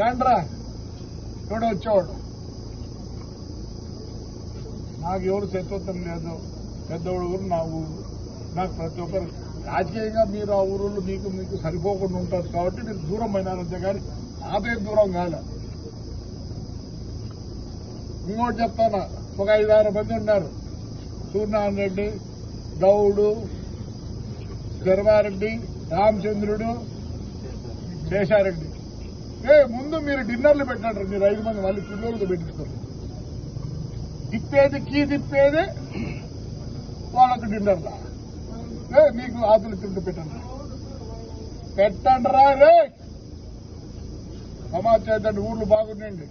రండ్రా ఎవడో వచ్చేవాడు. నాకు ఎవరు శత్రుత్వం లేదు. పెద్దవాడు ఊరు నా ఊరు. నాకు ప్రతి ఒక్కరు రాజకీయంగా మీరు ఆ ఊరులో మీకు మీకు సరిపోకుండా ఉంటారు. కాబట్టి మీరు దూరం అయినారంతే కానీ నాదే దూరం కాలే. ఇంకోటి చెప్తానా? ఒక ఐదారు మంది ఉన్నారు. సూర్యనారాయణ రెడ్డి గౌడు శర్వారెడ్డి రామచంద్రుడు శేషారెడ్డి. ఏ ముందు మీరు డిన్నర్లు పెట్టండి మీరు ఐదు మంది మళ్ళీ పిల్లలతో పెట్టిస్తారు. తిప్పేది కీ తిప్పేది వాళ్ళకు డిన్నర్లా ఏ మీకు ఆతులు తింటూ పెట్టండి పెట్టండి రా రే. సమాజ్ చేద్దండి ఊర్లు బాగుండండి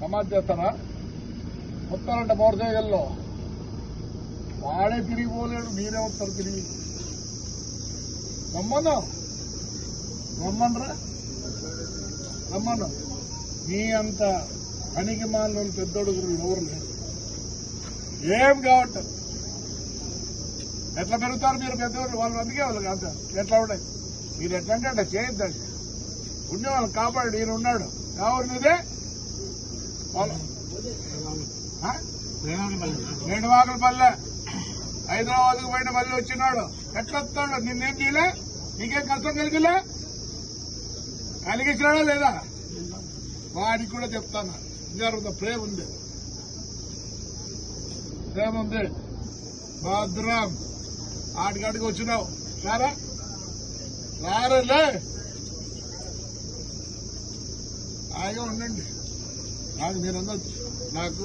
సమాజ్ చేస్తారా? మొత్తాలంటే మోటార్ వాడే తిరిగి పోలేడు మీరే వస్తారు తిరిగి. రమ్మన్నా? రమ్మనరా రమ్మన్నా మీ అంత పనికి మాలిన పెద్దోడుగురు ఎవరు లేరు. ఏం కావట్లేదు. ఎట్లా పెరుగుతారు మీరు పెద్దవాళ్ళు వాళ్ళు అందుకే వాళ్ళు అంత ఎట్లా ఉన్నాయి మీరు ఎట్లా అంటే అట్లా చేయొద్దండి ఉండే వాళ్ళు కాపాడు ఈయన ఉన్నాడు. కావరు మీదే? వాళ్ళు ఆ? పల్లె హైదరాబాద్కు పోయిన మళ్ళీ వచ్చినాడు. ఎట్లా వస్తాడు? నిన్నేం చేయలే? నీకేం కష్టం కలిగిలే? కలిగించినాడా లేదా? వాడికి కూడా చెప్తాను. జరుగుతుంది ప్రేమ ఉంది. ప్రేమ ఉంది. భద్రం. ఆడికాడికి వచ్చినావు. రారా? రారలే. హాయిగా ఉండండి. నాకు మీరందరూ నాకు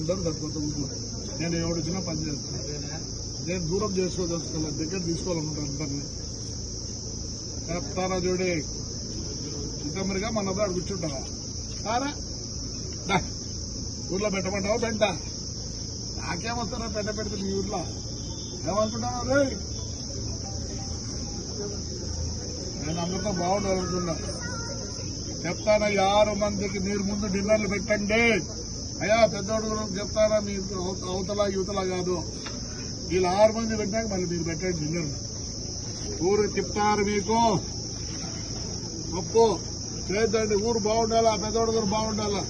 అందరూ సరిపోతుంది నేను ఎవడు వచ్చినా పని చేస్తాను నేను దూరం చేసుకోదలుచుకోవాలి దగ్గర తీసుకోవాలనుకుంటాను అందరినీ. చెప్తారా చూడే? చిత్తమరిగా మన అబ్బాయి కూర్చుంటావా? కారా? దా. ఊర్లో పెట్టమంటావు పెంట? నాకేమొస్తారా పెంట పెడితే నీ ఊర్లో? ఏమనుకుంటున్నావు రే? నేను అందరితో బాగుండాలనుకున్నా. చెప్తానా ఆరు మందికి మీరు ముందు డిన్నర్లు పెట్టండి. అయ్యా పెద్దోడు చెప్తారా మీ అవతలా అవతల యువతల కాదు. వీళ్ళు ఆరు మంది పెట్టాక మళ్ళీ మీరు పెట్టండి డిన్నర్ ఊరు చెప్తారు మీకు. గొప్ప చేద్దండి ఊరు బాగుండాలా పెద్దోడు కూడా బాగుండాలా?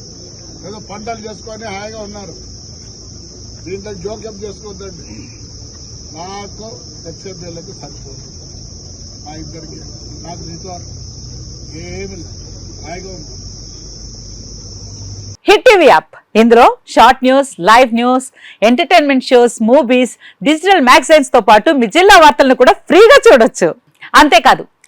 ఏదో పంటలు చేసుకొని హాయిగా ఉన్నారు. దీంట్లో జోక్యం చేసుకోవద్దండి. నాకు ఎక్స్ఎంఎల్కి సరిపోతుంది మా ఇద్దరికి. నాకు దీంట్లో ఏమి హాయిగా ఉంది హిట్ టీవీ యాప్. ఇందులో short news live news entertainment shows movies digital మ్యాగజైన్స్తో పాటు మీ జిల్లా వార్తలను కూడా ఫ్రీగా చూడొచ్చు. అంతేకాదు